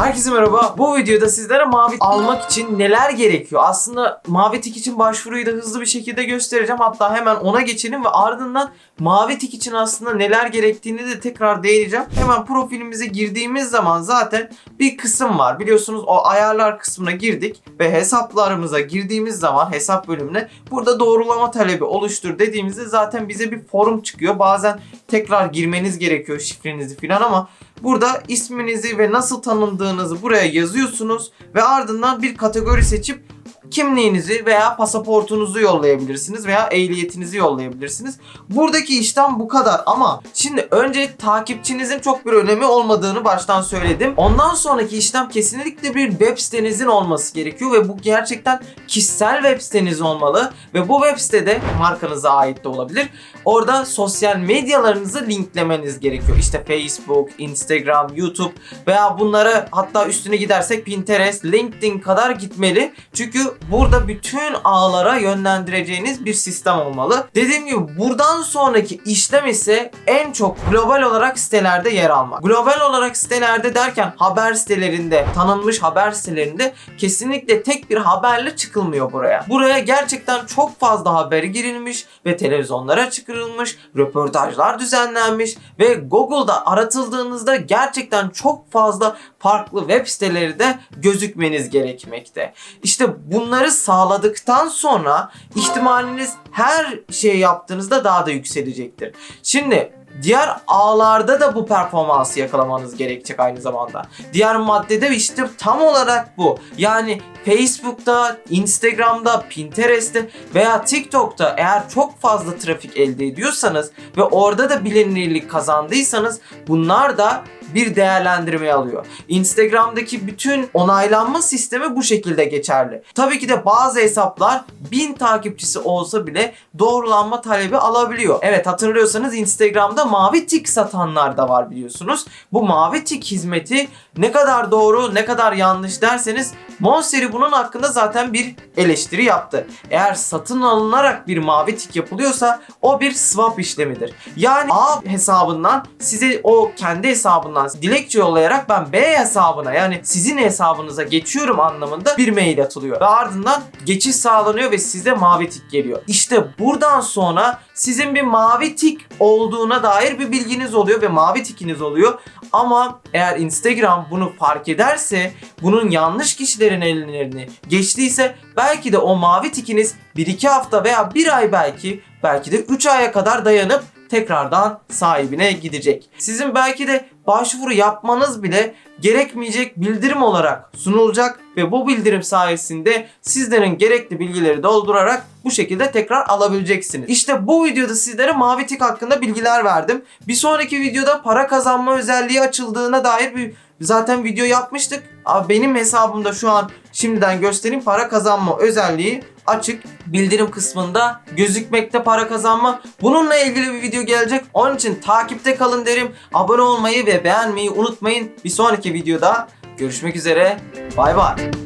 Herkese merhaba. Bu videoda sizlere mavi almak için neler gerekiyor? Aslında mavi tik için başvuruyu da hızlı bir şekilde göstereceğim. Hatta hemen ona geçelim ve ardından mavi tik için aslında neler gerektiğini de tekrar değineceğim. Hemen profilimize girdiğimiz zaman zaten bir kısım var. Biliyorsunuz o ayarlar kısmına girdik ve hesaplarımıza girdiğimiz zaman hesap bölümüne burada doğrulama talebi oluştur dediğimizde zaten bize bir forum çıkıyor. Bazen tekrar girmeniz gerekiyor şifrenizi falan ama Burada isminizi ve nasıl tanındığınızı buraya yazıyorsunuz ve ardından bir kategori seçip kimliğinizi veya pasaportunuzu yollayabilirsiniz veya ehliyetinizi yollayabilirsiniz. Buradaki işlem bu kadar ama şimdi önce takipçinizin çok bir önemi olmadığını baştan söyledim. Ondan sonraki işlem kesinlikle bir web sitenizin olması gerekiyor ve bu gerçekten kişisel web siteniz olmalı ve bu web sitede markanıza ait de olabilir. Orada sosyal medyalarınızı linklemeniz gerekiyor. İşte Facebook, Instagram, YouTube veya bunlara hatta üstüne gidersek Pinterest, LinkedIn kadar gitmeli. Çünkü burada bütün ağlara yönlendireceğiniz bir sistem olmalı. Dediğim gibi buradan sonraki işlem ise en çok global olarak sitelerde yer almak. Global olarak sitelerde derken haber sitelerinde, tanınmış haber sitelerinde kesinlikle tek bir haberle çıkılmıyor buraya. Buraya gerçekten çok fazla haberi girilmiş ve televizyonlara çıkarılmış, röportajlar düzenlenmiş ve Google'da aratıldığınızda gerçekten çok fazla farklı web siteleri de gözükmeniz gerekmekte. İşte bunları sağladıktan sonra ihtimaliniz her şey yaptığınızda daha da yükselecektir. Şimdi Diğer ağlarda da bu performansı yakalamanız gerekecek aynı zamanda. Diğer maddede işte tam olarak bu. Yani Facebook'ta, Instagram'da, Pinterest'te veya TikTok'ta eğer çok fazla trafik elde ediyorsanız ve orada da bilinirlik kazandıysanız bunlar da bir değerlendirme alıyor. Instagram'daki bütün onaylanma sistemi bu şekilde geçerli. Tabii ki de bazı hesaplar 1000 takipçisi olsa bile doğrulanma talebi alabiliyor. Evet hatırlıyorsanız Instagram'da mavi tik satanlar da var biliyorsunuz. Bu mavi tik hizmeti ne kadar doğru ne kadar yanlış derseniz Monseri bunun hakkında zaten bir eleştiri yaptı. Eğer satın alınarak bir mavi tik yapılıyorsa o bir swap işlemidir. Yani A hesabından size o kendi hesabından dilekçe yollayarak ben B hesabına yani sizin hesabınıza geçiyorum anlamında bir mail atılıyor. Ve ardından geçiş sağlanıyor ve size mavi tik geliyor. İşte buradan sonra sizin bir mavi tik olduğuna dair bir bilginiz oluyor ve mavi tikiniz oluyor. Ama eğer Instagram bunu fark ederse, bunun yanlış kişilerin ellerini geçtiyse belki de o mavi tikiniz 1-2 hafta veya 1 ay belki, belki de 3 aya kadar dayanıp tekrardan sahibine gidecek. Sizin belki de başvuru yapmanız bile gerekmeyecek bildirim olarak sunulacak ve bu bildirim sayesinde sizlerin gerekli bilgileri doldurarak bu şekilde tekrar alabileceksiniz. İşte bu videoda sizlere mavi tik hakkında bilgiler verdim. Bir sonraki videoda para kazanma özelliği açıldığına dair bir zaten video yapmıştık. Benim hesabımda şu an şimdiden göstereyim para kazanma özelliği açık bildirim kısmında gözükmekte para kazanma. Bununla ilgili bir video gelecek. Onun için takipte kalın derim. Abone olmayı ve beğenmeyi unutmayın. Bir sonraki videoda görüşmek üzere. Bay bay.